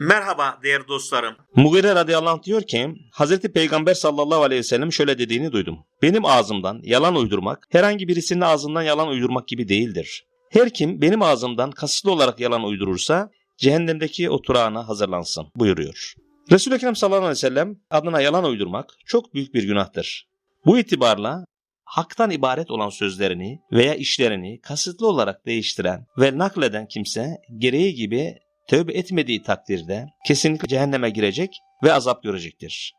Merhaba değerli dostlarım. Mugire radıyallahu anh diyor ki Hazreti Peygamber sallallahu aleyhi ve sellem şöyle dediğini duydum. Benim ağzımdan yalan uydurmak herhangi birisinin ağzından yalan uydurmak gibi değildir. Her kim benim ağzımdan kasıtlı olarak yalan uydurursa cehennemdeki oturağına hazırlansın buyuruyor. Resul-i Ekrem sallallahu aleyhi ve sellem adına yalan uydurmak çok büyük bir günahtır. Bu itibarla haktan ibaret olan sözlerini veya işlerini kasıtlı olarak değiştiren ve nakleden kimse gereği gibi tövbe etmediği takdirde kesinlikle cehenneme girecek ve azap görecektir.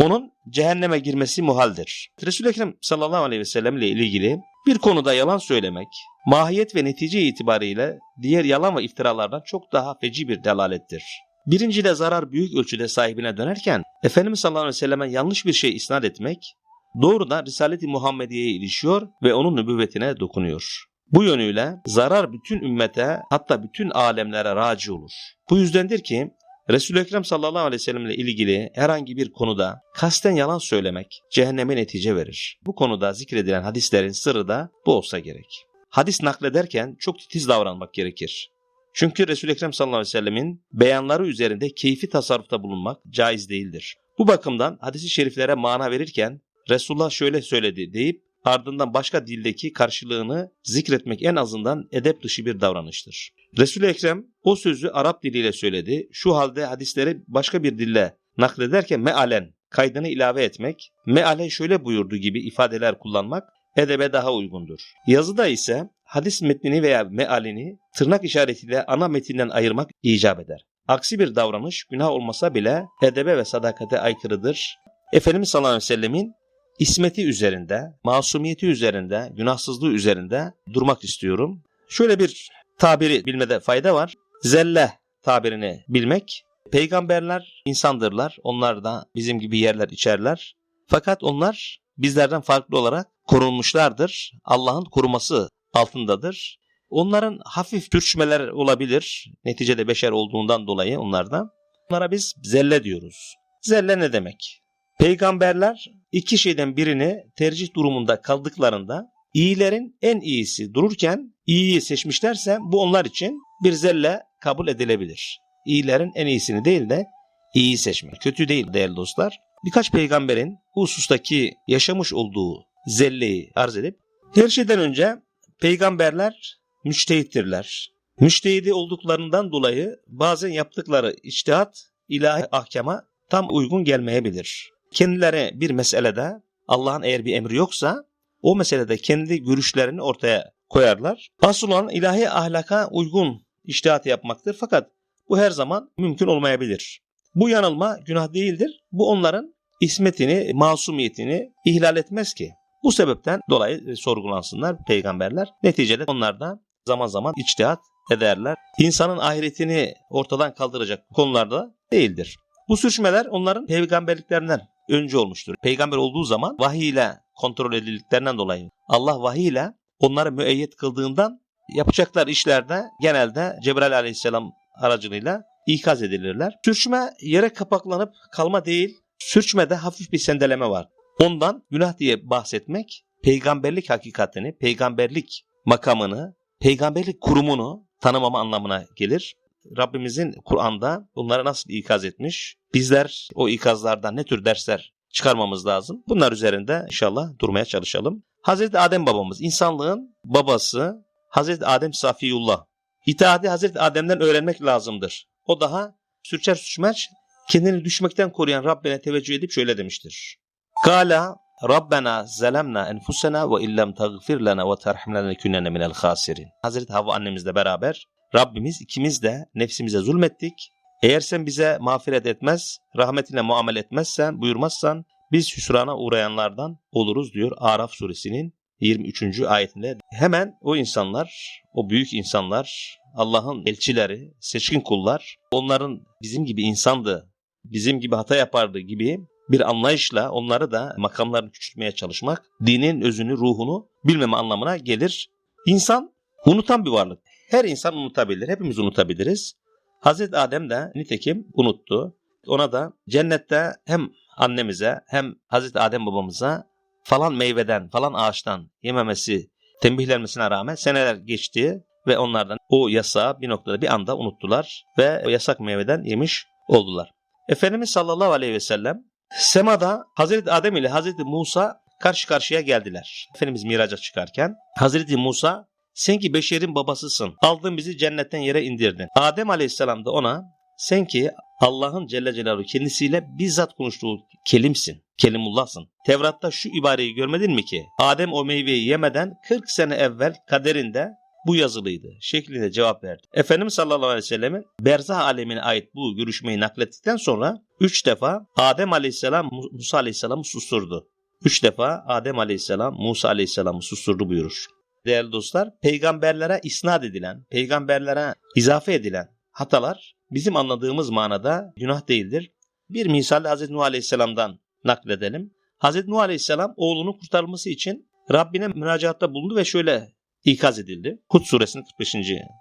Onun cehenneme girmesi muhaldir. Resul-i Ekrem sallallahu aleyhi ve sellem ile ilgili bir konuda yalan söylemek, mahiyet ve netice itibariyle diğer yalan ve iftiralardan çok daha feci bir delalettir. Birincide zarar büyük ölçüde sahibine dönerken, Efendimiz sallallahu aleyhi ve selleme yanlış bir şey isnat etmek, doğrudan Risalet-i Muhammediye'ye ilişiyor ve onun nübüvvetine dokunuyor. Bu yönüyle zarar bütün ümmete hatta bütün alemlere raci olur. Bu yüzdendir ki Resul-i Ekrem sallallahu aleyhi ve sellem ile ilgili herhangi bir konuda kasten yalan söylemek cehenneme netice verir. Bu konuda zikredilen hadislerin sırrı da bu olsa gerek. Hadis naklederken çok titiz davranmak gerekir. Çünkü Resul-i Ekrem sallallahu aleyhi ve sellemin beyanları üzerinde keyfi tasarrufta bulunmak caiz değildir. Bu bakımdan hadisi şeriflere mana verirken Resulullah şöyle söyledi deyip ardından başka dildeki karşılığını zikretmek en azından edep dışı bir davranıştır. Resul-i Ekrem o sözü Arap diliyle söyledi. Şu halde hadisleri başka bir dille naklederken mealen kaydını ilave etmek, mealen şöyle buyurdu gibi ifadeler kullanmak edebe daha uygundur. Yazıda ise hadis metnini veya mealini tırnak işaretiyle ana metinden ayırmak icap eder. Aksi bir davranış günah olmasa bile edebe ve sadakate aykırıdır. Efendimiz sallallahu aleyhi ve sellemin ismeti üzerinde, masumiyeti üzerinde, günahsızlığı üzerinde durmak istiyorum. Şöyle bir tabiri bilmede fayda var. Zelle tabirini bilmek. Peygamberler insandırlar. Onlar da bizim gibi yerler içerler. Fakat onlar bizlerden farklı olarak korunmuşlardır. Allah'ın koruması altındadır. Onların hafif sürçmeler olabilir. Neticede beşer olduğundan dolayı onlarda. Onlara biz zelle diyoruz. Zelle ne demek? Peygamberler iki şeyden birini tercih durumunda kaldıklarında iyilerin en iyisi dururken iyiyi seçmişlerse bu onlar için bir zelle kabul edilebilir. İyilerin en iyisini değil de iyiyi seçmek. Kötü değil değerli dostlar. Birkaç peygamberin bu husustaki yaşamış olduğu zelleyi arz edip her şeyden önce peygamberler müçtehittirler. Müçtehidi olduklarından dolayı bazen yaptıkları içtihat ilahi ahkama tam uygun gelmeyebilir kendileri bir meselede Allah'ın eğer bir emri yoksa o meselede kendi görüşlerini ortaya koyarlar. Asıl olan ilahi ahlaka uygun iştihat yapmaktır fakat bu her zaman mümkün olmayabilir. Bu yanılma günah değildir. Bu onların ismetini, masumiyetini ihlal etmez ki. Bu sebepten dolayı sorgulansınlar peygamberler. Neticede onlar da zaman zaman içtihat ederler. İnsanın ahiretini ortadan kaldıracak konularda değildir. Bu sürçmeler onların peygamberliklerinden önce olmuştur. Peygamber olduğu zaman vahiy ile kontrol edildiklerinden dolayı Allah vahiy ile onları müeyyet kıldığından yapacaklar işlerde genelde Cebrail aleyhisselam aracılığıyla ikaz edilirler. Sürçme yere kapaklanıp kalma değil, sürçmede hafif bir sendeleme var. Ondan günah diye bahsetmek peygamberlik hakikatini, peygamberlik makamını, peygamberlik kurumunu tanımama anlamına gelir. Rabbimizin Kur'an'da bunları nasıl ikaz etmiş? Bizler o ikazlardan ne tür dersler çıkarmamız lazım? Bunlar üzerinde inşallah durmaya çalışalım. Hazreti Adem babamız, insanlığın babası Hazreti Adem Safiyullah. İtaati Hazreti Adem'den öğrenmek lazımdır. O daha sürçer sürçmez kendini düşmekten koruyan Rabbine teveccüh edip şöyle demiştir. Kala Rabbena zelemna enfusena ve illem tagfir lana ve terhamlana lekunenne minel khasirin. Hazreti Havva annemizle beraber Rabbimiz ikimiz de nefsimize zulmettik. Eğer sen bize mağfiret etmez, rahmetine muamele etmezsen, buyurmazsan biz hüsrana uğrayanlardan oluruz diyor Araf suresinin 23. ayetinde. Hemen o insanlar, o büyük insanlar, Allah'ın elçileri, seçkin kullar, onların bizim gibi insandı, bizim gibi hata yapardı gibi bir anlayışla onları da makamlarını küçültmeye çalışmak, dinin özünü, ruhunu bilmeme anlamına gelir. İnsan unutan bir varlık. Her insan unutabilir. Hepimiz unutabiliriz. Hazreti Adem de nitekim unuttu. Ona da cennette hem annemize hem Hazreti Adem babamıza falan meyveden, falan ağaçtan yememesi tembihlenmesine rağmen seneler geçti ve onlardan o yasağı bir noktada bir anda unuttular ve o yasak meyveden yemiş oldular. Efendimiz sallallahu aleyhi ve sellem semada Hazreti Adem ile Hazreti Musa karşı karşıya geldiler. Efendimiz miraca çıkarken Hazreti Musa sen ki beşerin babasısın. Aldın bizi cennetten yere indirdin. Adem aleyhisselam da ona sen ki Allah'ın Celle Celaluhu kendisiyle bizzat konuştuğu kelimsin. Kelimullahsın. Tevrat'ta şu ibareyi görmedin mi ki? Adem o meyveyi yemeden 40 sene evvel kaderinde bu yazılıydı şeklinde cevap verdi. Efendimiz sallallahu aleyhi ve sellemin berzah alemine ait bu görüşmeyi naklettikten sonra üç defa Adem aleyhisselam Musa aleyhisselamı susturdu. Üç defa Adem aleyhisselam Musa aleyhisselamı susturdu buyurur. Değerli dostlar, peygamberlere isnat edilen, peygamberlere izafe edilen hatalar bizim anladığımız manada günah değildir. Bir misal Hz. Nuh Aleyhisselam'dan nakledelim. Hz. Nuh Aleyhisselam oğlunun kurtarılması için Rabbine müracaatta bulundu ve şöyle ikaz edildi. Hud suresinin 45.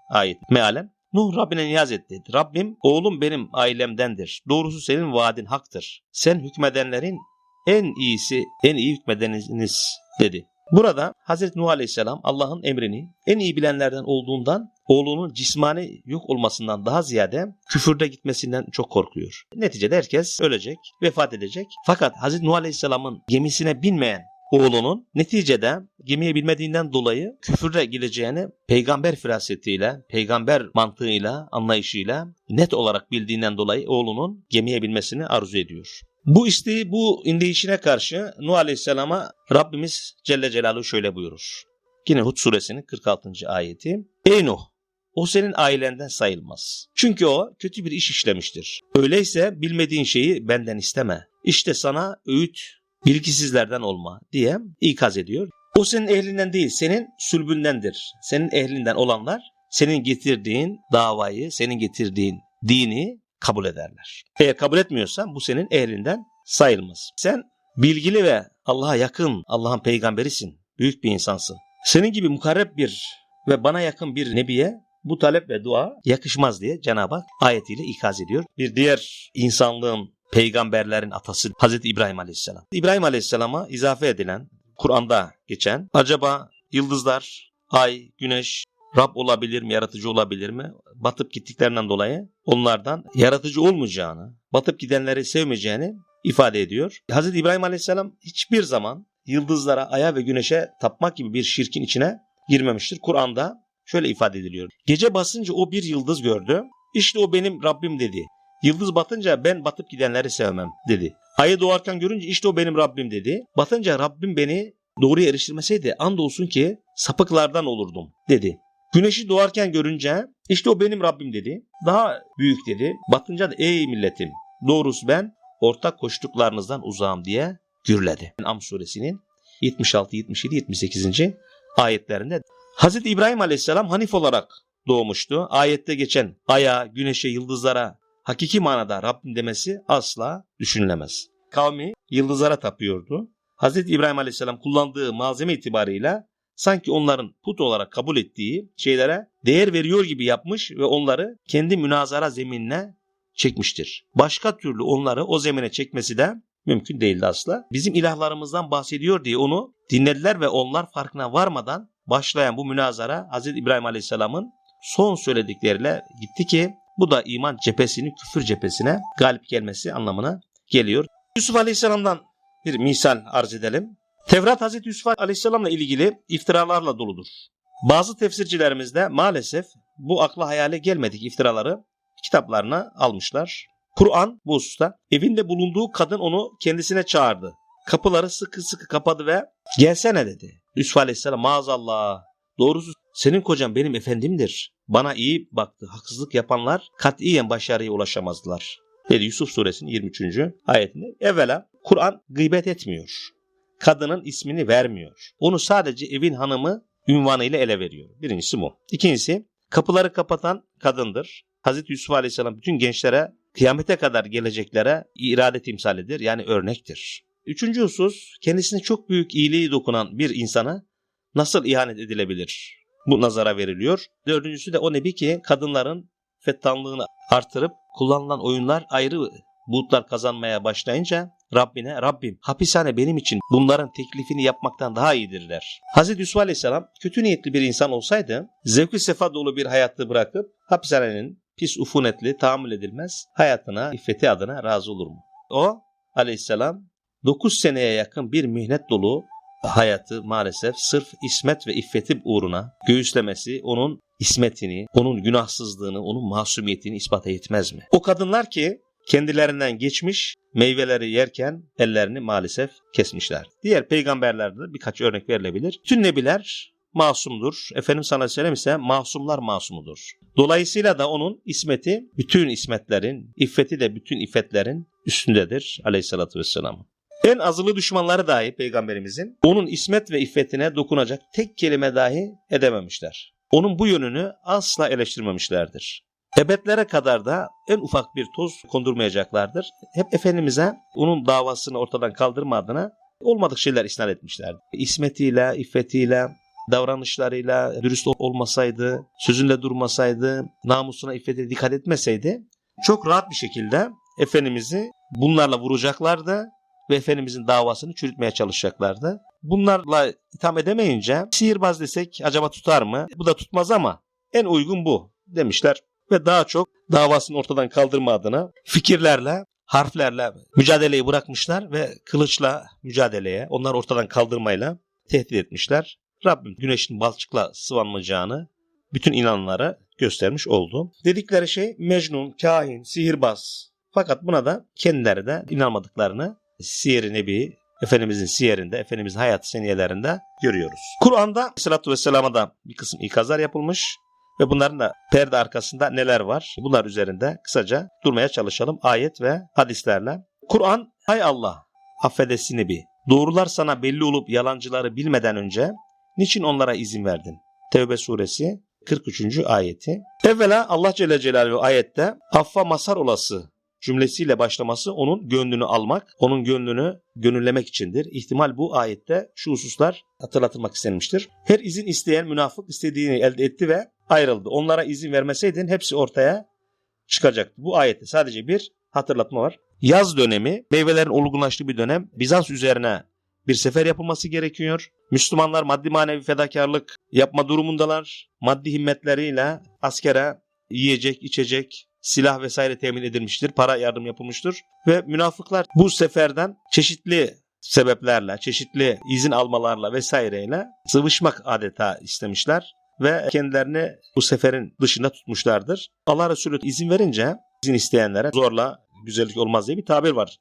ayet mealen. Nuh Rabbine niyaz etti. Rabbim oğlum benim ailemdendir. Doğrusu senin vaadin haktır. Sen hükmedenlerin en iyisi, en iyi hükmedeniniz dedi. Burada Hazreti Nuh Aleyhisselam Allah'ın emrini en iyi bilenlerden olduğundan oğlunun cismani yok olmasından daha ziyade küfürde gitmesinden çok korkuyor. Neticede herkes ölecek, vefat edecek. Fakat Hazreti Nuh Aleyhisselam'ın gemisine binmeyen oğlunun neticede gemiye binmediğinden dolayı küfürde gireceğini peygamber firasetiyle, peygamber mantığıyla, anlayışıyla net olarak bildiğinden dolayı oğlunun gemiye binmesini arzu ediyor. Bu isteği, bu indeyişine karşı Nuh Aleyhisselam'a Rabbimiz Celle Celaluhu şöyle buyurur. Yine Hud suresinin 46. ayeti. Ey Nuh! O senin ailenden sayılmaz. Çünkü o kötü bir iş işlemiştir. Öyleyse bilmediğin şeyi benden isteme. İşte sana öğüt bilgisizlerden olma diye ikaz ediyor. O senin ehlinden değil, senin sülbündendir. Senin ehlinden olanlar senin getirdiğin davayı, senin getirdiğin dini kabul ederler. Eğer kabul etmiyorsan bu senin ehlinden sayılmaz. Sen bilgili ve Allah'a yakın Allah'ın peygamberisin. Büyük bir insansın. Senin gibi mukarreb bir ve bana yakın bir nebiye bu talep ve dua yakışmaz diye Cenab-ı Hak ayetiyle ikaz ediyor. Bir diğer insanlığın peygamberlerin atası Hazreti İbrahim Aleyhisselam. İbrahim Aleyhisselam'a izafe edilen Kur'an'da geçen acaba yıldızlar, ay, güneş Rab olabilir mi, yaratıcı olabilir mi? Batıp gittiklerinden dolayı onlardan yaratıcı olmayacağını, batıp gidenleri sevmeyeceğini ifade ediyor. Hz. İbrahim Aleyhisselam hiçbir zaman yıldızlara, aya ve güneşe tapmak gibi bir şirkin içine girmemiştir. Kur'an'da şöyle ifade ediliyor. Gece basınca o bir yıldız gördü. İşte o benim Rabbim dedi. Yıldız batınca ben batıp gidenleri sevmem dedi. Ayı doğarken görünce işte o benim Rabbim dedi. Batınca Rabbim beni doğruya eriştirmeseydi andolsun ki sapıklardan olurdum dedi. Güneşi doğarken görünce işte o benim Rabbim dedi. Daha büyük dedi. Batınca da ey milletim doğrusu ben ortak koştuklarınızdan uzağım diye gürledi. Am suresinin 76, 77, 78. ayetlerinde Hz. İbrahim Aleyhisselam Hanif olarak doğmuştu. Ayette geçen aya, güneşe, yıldızlara hakiki manada Rabbim demesi asla düşünülemez. Kavmi yıldızlara tapıyordu. Hz. İbrahim Aleyhisselam kullandığı malzeme itibarıyla sanki onların put olarak kabul ettiği şeylere değer veriyor gibi yapmış ve onları kendi münazara zeminine çekmiştir. Başka türlü onları o zemine çekmesi de mümkün değildi asla. Bizim ilahlarımızdan bahsediyor diye onu dinlediler ve onlar farkına varmadan başlayan bu münazara Hz. İbrahim Aleyhisselam'ın son söyledikleriyle gitti ki bu da iman cephesini küfür cephesine galip gelmesi anlamına geliyor. Yusuf Aleyhisselam'dan bir misal arz edelim. Tevrat Hazreti Yusuf Aleyhisselam'la ilgili iftiralarla doludur. Bazı tefsircilerimiz de maalesef bu akla hayale gelmedik iftiraları kitaplarına almışlar. Kur'an bu hususta evinde bulunduğu kadın onu kendisine çağırdı. Kapıları sıkı sıkı kapadı ve gelsene dedi. Yusuf Aleyhisselam maazallah doğrusu senin kocan benim efendimdir. Bana iyi baktı. Haksızlık yapanlar katiyen başarıya ulaşamazdılar. Dedi Yusuf suresinin 23. ayetinde. Evvela Kur'an gıybet etmiyor. Kadının ismini vermiyor. Onu sadece evin hanımı ünvanıyla ele veriyor. Birincisi bu. İkincisi kapıları kapatan kadındır. Hazreti Yusuf Aleyhisselam bütün gençlere kıyamete kadar geleceklere irade timsalidir. Yani örnektir. Üçüncü husus kendisine çok büyük iyiliği dokunan bir insana nasıl ihanet edilebilir? Bu nazara veriliyor. Dördüncüsü de o nebi ki kadınların fettanlığını artırıp kullanılan oyunlar ayrı buğutlar kazanmaya başlayınca Rabbine Rabbim hapishane benim için bunların teklifini yapmaktan daha iyidir der. Hz. Yusuf Aleyhisselam kötü niyetli bir insan olsaydı zevkli sefa dolu bir hayatı bırakıp hapishanenin pis ufunetli tahammül edilmez hayatına iffeti adına razı olur mu? O Aleyhisselam 9 seneye yakın bir mihnet dolu hayatı maalesef sırf ismet ve iffeti uğruna göğüslemesi onun ismetini, onun günahsızlığını, onun masumiyetini ispat etmez mi? O kadınlar ki kendilerinden geçmiş meyveleri yerken ellerini maalesef kesmişler. Diğer peygamberlerde de birkaç örnek verilebilir. Tüm nebiler masumdur. Aleyhi ve sellem ise masumlar masumudur. Dolayısıyla da onun ismeti bütün ismetlerin, iffeti de bütün iffetlerin üstündedir aleyhissalatü vesselam. En azılı düşmanları dahi peygamberimizin onun ismet ve iffetine dokunacak tek kelime dahi edememişler. Onun bu yönünü asla eleştirmemişlerdir. Ebedlere kadar da en ufak bir toz kondurmayacaklardır. Hep Efendimiz'e onun davasını ortadan kaldırma adına olmadık şeyler isnat etmişlerdi. İsmetiyle, iffetiyle, davranışlarıyla dürüst olmasaydı, sözünde durmasaydı, namusuna, iffetine dikkat etmeseydi çok rahat bir şekilde Efendimiz'i bunlarla vuracaklardı ve Efendimizin davasını çürütmeye çalışacaklardı. Bunlarla itham edemeyince sihirbaz desek acaba tutar mı? Bu da tutmaz ama en uygun bu demişler ve daha çok davasını ortadan kaldırma adına fikirlerle, harflerle mücadeleyi bırakmışlar ve kılıçla mücadeleye, onları ortadan kaldırmayla tehdit etmişler. Rabbim güneşin balçıkla sıvanmayacağını bütün inananlara göstermiş oldu. Dedikleri şey Mecnun, kahin, sihirbaz. Fakat buna da kendileri de inanmadıklarını Siyer-i Nebi, Efendimizin siyerinde, Efendimizin hayat seniyelerinde görüyoruz. Kur'an'da Aleyhisselatü Vesselam'a da bir kısım ikazlar yapılmış ve bunların da perde arkasında neler var? Bunlar üzerinde kısaca durmaya çalışalım ayet ve hadislerle. Kur'an, hay Allah, affedesini bir. Doğrular sana belli olup yalancıları bilmeden önce niçin onlara izin verdin? Tevbe suresi 43. ayeti. Evvela Allah Celle Celaluhu ayette affa masar olası cümlesiyle başlaması onun gönlünü almak, onun gönlünü gönüllemek içindir. İhtimal bu ayette şu hususlar hatırlatılmak istenmiştir. Her izin isteyen münafık istediğini elde etti ve ayrıldı. Onlara izin vermeseydin hepsi ortaya çıkacaktı. Bu ayette sadece bir hatırlatma var. Yaz dönemi, meyvelerin olgunlaştığı bir dönem. Bizans üzerine bir sefer yapılması gerekiyor. Müslümanlar maddi manevi fedakarlık yapma durumundalar. Maddi himmetleriyle askere yiyecek, içecek, silah vesaire temin edilmiştir. Para yardım yapılmıştır. Ve münafıklar bu seferden çeşitli sebeplerle, çeşitli izin almalarla vesaireyle sıvışmak adeta istemişler ve kendilerini bu seferin dışında tutmuşlardır. Allah Resulü izin verince izin isteyenlere zorla güzellik olmaz diye bir tabir var.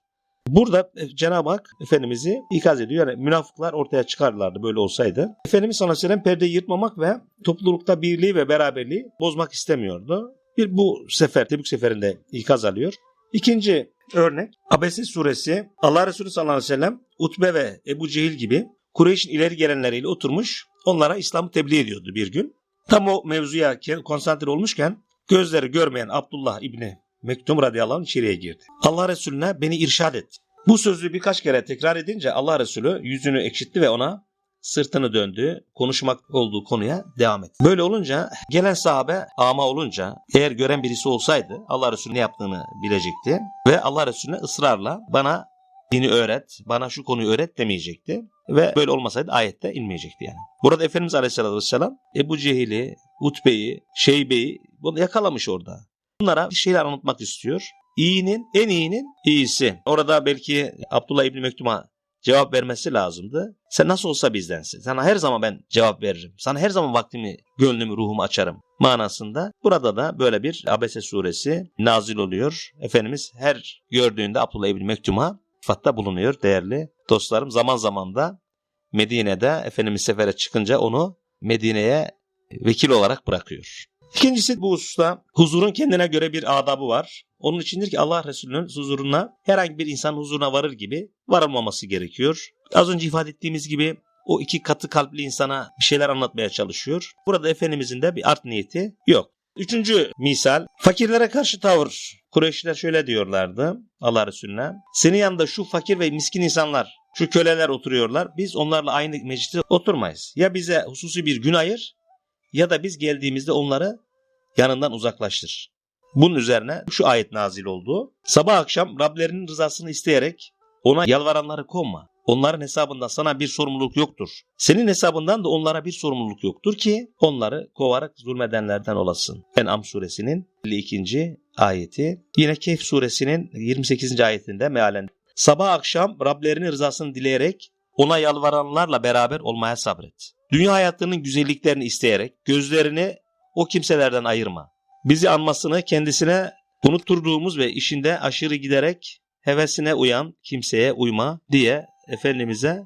Burada Cenab-ı Hak Efendimiz'i ikaz ediyor. Yani münafıklar ortaya çıkarlardı böyle olsaydı. Efendimiz sallallahu aleyhi ve sellem perdeyi yırtmamak ve toplulukta birliği ve beraberliği bozmak istemiyordu. Bir bu sefer, Tebük seferinde ikaz alıyor. İkinci örnek Abese suresi Allah Resulü sallallahu aleyhi ve sellem Utbe ve Ebu Cehil gibi Kureyş'in ileri gelenleriyle oturmuş onlara İslam'ı tebliğ ediyordu bir gün. Tam o mevzuya konsantre olmuşken gözleri görmeyen Abdullah İbni Mektum radıyallahu anh içeriye girdi. Allah Resulüne beni irşad et. Bu sözü birkaç kere tekrar edince Allah Resulü yüzünü ekşitti ve ona sırtını döndü, konuşmak olduğu konuya devam etti. Böyle olunca gelen sahabe ama olunca eğer gören birisi olsaydı Allah Resulü ne yaptığını bilecekti ve Allah Resulüne ısrarla bana dini öğret, bana şu konuyu öğret demeyecekti ve böyle olmasaydı ayette inmeyecekti yani. Burada Efendimiz Aleyhisselatü Vesselam Ebu Cehil'i, Utbe'yi, Şeybe'yi bunu yakalamış orada. Bunlara bir şeyler anlatmak istiyor. İyinin, en iyinin iyisi. Orada belki Abdullah İbni Mektum'a cevap vermesi lazımdı. Sen nasıl olsa bizdensin. Sana her zaman ben cevap veririm. Sana her zaman vaktimi, gönlümü, ruhumu açarım manasında. Burada da böyle bir Abese suresi nazil oluyor. Efendimiz her gördüğünde Abdullah İbni Mektum'a sıfatta bulunuyor değerli dostlarım. Zaman zaman da Medine'de Efendimiz sefere çıkınca onu Medine'ye vekil olarak bırakıyor. İkincisi bu hususta huzurun kendine göre bir adabı var. Onun içindir ki Allah Resulü'nün huzuruna herhangi bir insan huzuruna varır gibi varılmaması gerekiyor. Az önce ifade ettiğimiz gibi o iki katı kalpli insana bir şeyler anlatmaya çalışıyor. Burada Efendimizin de bir art niyeti yok. Üçüncü misal, fakirlere karşı tavır. Kureyşliler şöyle diyorlardı Allah Resulüne. Senin yanında şu fakir ve miskin insanlar, şu köleler oturuyorlar. Biz onlarla aynı mecliste oturmayız. Ya bize hususi bir gün ayır ya da biz geldiğimizde onları yanından uzaklaştır. Bunun üzerine şu ayet nazil oldu. Sabah akşam Rablerinin rızasını isteyerek Ona yalvaranları kovma. Onların hesabından sana bir sorumluluk yoktur. Senin hesabından da onlara bir sorumluluk yoktur ki onları kovarak zulmedenlerden olasın. En'am suresinin 52. ayeti. Yine Kehf suresinin 28. ayetinde mealen. Sabah akşam Rablerinin rızasını dileyerek ona yalvaranlarla beraber olmaya sabret. Dünya hayatının güzelliklerini isteyerek gözlerini o kimselerden ayırma. Bizi anmasını kendisine unutturduğumuz ve işinde aşırı giderek hevesine uyan kimseye uyma diye Efendimiz'e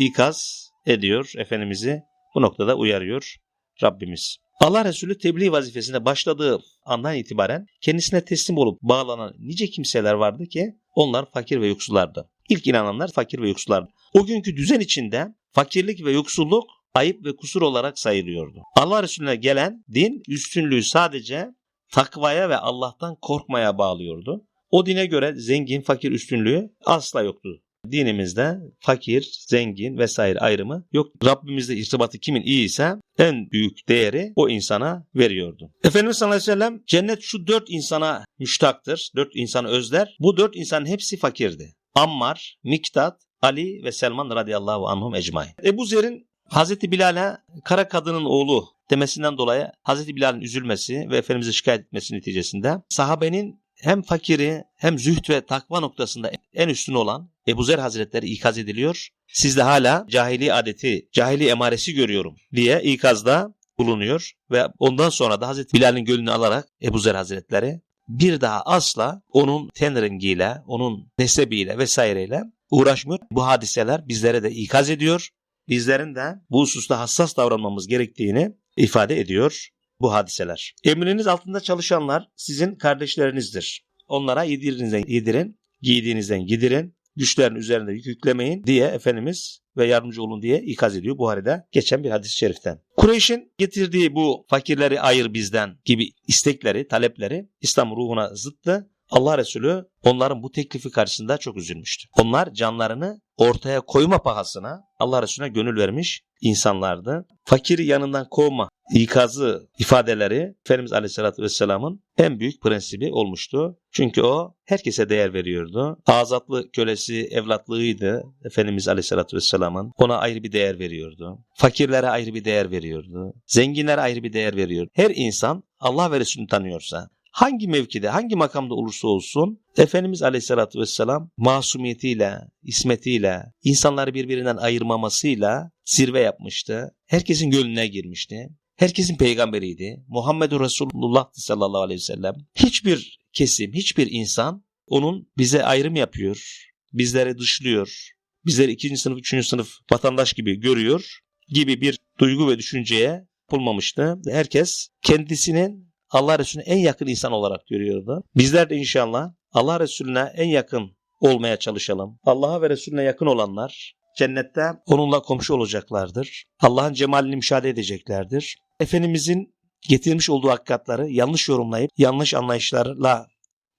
ikaz ediyor. Efendimiz'i bu noktada uyarıyor Rabbimiz. Allah Resulü tebliğ vazifesine başladığı andan itibaren kendisine teslim olup bağlanan nice kimseler vardı ki onlar fakir ve yoksullardı. İlk inananlar fakir ve yoksullardı. O günkü düzen içinde fakirlik ve yoksulluk ayıp ve kusur olarak sayılıyordu. Allah Resulüne gelen din üstünlüğü sadece takvaya ve Allah'tan korkmaya bağlıyordu. O dine göre zengin fakir üstünlüğü asla yoktu. Dinimizde fakir, zengin vesaire ayrımı yok. Rabbimizle irtibatı kimin iyi ise en büyük değeri o insana veriyordu. Efendimiz sallallahu aleyhi ve sellem cennet şu dört insana müştaktır. Dört insanı özler. Bu dört insanın hepsi fakirdi. Ammar, Miktat, Ali ve Selman radıyallahu anhum ecmain. Ebu Zer'in Hazreti Bilal'e kara kadının oğlu demesinden dolayı Hazreti Bilal'in üzülmesi ve Efendimiz'e şikayet etmesi neticesinde sahabenin hem fakiri hem zühd ve takva noktasında en üstün olan Ebu Zer Hazretleri ikaz ediliyor. Sizde hala cahili adeti, cahili emaresi görüyorum diye ikazda bulunuyor ve ondan sonra da Hazreti Bilal'in gönlünü alarak Ebu Zer Hazretleri bir daha asla onun ten rengiyle, onun nesebiyle vesaireyle uğraşmıyor. Bu hadiseler bizlere de ikaz ediyor. Bizlerin de bu hususta hassas davranmamız gerektiğini ifade ediyor bu hadiseler. Emriniz altında çalışanlar sizin kardeşlerinizdir. Onlara yedirinizden yedirin, giydiğinizden gidirin, güçlerin üzerinde yük yüklemeyin diye Efendimiz ve yardımcı olun diye ikaz ediyor Buhari'de geçen bir hadis-i şeriften. Kureyş'in getirdiği bu fakirleri ayır bizden gibi istekleri, talepleri İslam ruhuna zıttı. Allah Resulü onların bu teklifi karşısında çok üzülmüştü. Onlar canlarını ortaya koyma pahasına Allah Resulüne gönül vermiş insanlardı. Fakiri yanından kovma ikazı ifadeleri Efendimiz Aleyhisselatü Vesselam'ın en büyük prensibi olmuştu. Çünkü o herkese değer veriyordu. Azatlı kölesi evlatlığıydı Efendimiz Aleyhisselatü Vesselam'ın. Ona ayrı bir değer veriyordu. Fakirlere ayrı bir değer veriyordu. Zenginlere ayrı bir değer veriyordu. Her insan Allah ve Resulünü tanıyorsa, hangi mevkide, hangi makamda olursa olsun Efendimiz Aleyhisselatü Vesselam masumiyetiyle, ismetiyle, insanları birbirinden ayırmamasıyla zirve yapmıştı. Herkesin gönlüne girmişti. Herkesin peygamberiydi. Muhammedur Resulullah sallallahu aleyhi ve sellem. Hiçbir kesim, hiçbir insan onun bize ayrım yapıyor, bizleri dışlıyor, bizleri ikinci sınıf, üçüncü sınıf vatandaş gibi görüyor gibi bir duygu ve düşünceye bulmamıştı. Herkes kendisinin Allah Resulüne en yakın insan olarak görüyordu. Bizler de inşallah Allah Resulüne en yakın olmaya çalışalım. Allah'a ve Resulüne yakın olanlar cennette onunla komşu olacaklardır. Allah'ın cemalini müşahede edeceklerdir. Efendimizin getirmiş olduğu hakikatları yanlış yorumlayıp yanlış anlayışlarla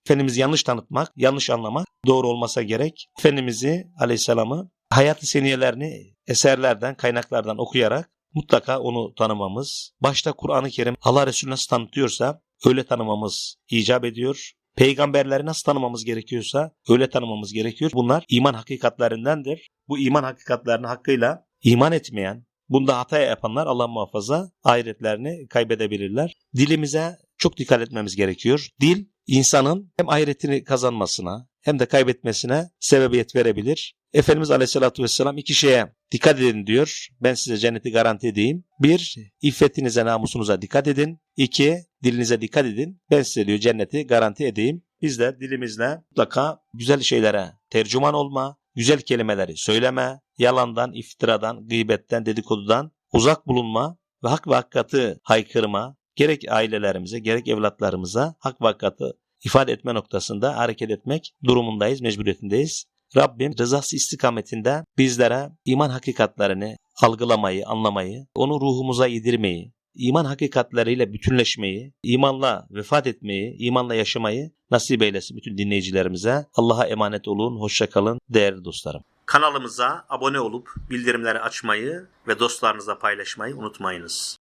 Efendimiz'i yanlış tanıtmak, yanlış anlamak doğru olmasa gerek. Efendimiz'i aleyhisselamı hayat-ı seniyelerini eserlerden, kaynaklardan okuyarak mutlaka onu tanımamız, başta Kur'an-ı Kerim Allah Resulü nasıl tanıtıyorsa öyle tanımamız icap ediyor. Peygamberleri nasıl tanımamız gerekiyorsa öyle tanımamız gerekiyor. Bunlar iman hakikatlerindendir. Bu iman hakikatlerini hakkıyla iman etmeyen, bunda hata yapanlar Allah muhafaza ahiretlerini kaybedebilirler. Dilimize çok dikkat etmemiz gerekiyor. Dil insanın hem ahiretini kazanmasına hem de kaybetmesine sebebiyet verebilir. Efendimiz Aleyhisselatü Vesselam iki şeye dikkat edin diyor. Ben size cenneti garanti edeyim. Bir, iffetinize, namusunuza dikkat edin. İki, dilinize dikkat edin. Ben size diyor cenneti garanti edeyim. Biz de dilimizle mutlaka güzel şeylere tercüman olma, güzel kelimeleri söyleme, yalandan, iftiradan, gıybetten, dedikodudan uzak bulunma ve hak ve hakikati haykırma, gerek ailelerimize, gerek evlatlarımıza hak ve hakikati ifade etme noktasında hareket etmek durumundayız, mecburiyetindeyiz. Rabbim rızası istikametinde bizlere iman hakikatlerini algılamayı, anlamayı, onu ruhumuza yedirmeyi, iman hakikatleriyle bütünleşmeyi, imanla vefat etmeyi, imanla yaşamayı nasip eylesin bütün dinleyicilerimize. Allah'a emanet olun, hoşça kalın değerli dostlarım. Kanalımıza abone olup bildirimleri açmayı ve dostlarınızla paylaşmayı unutmayınız.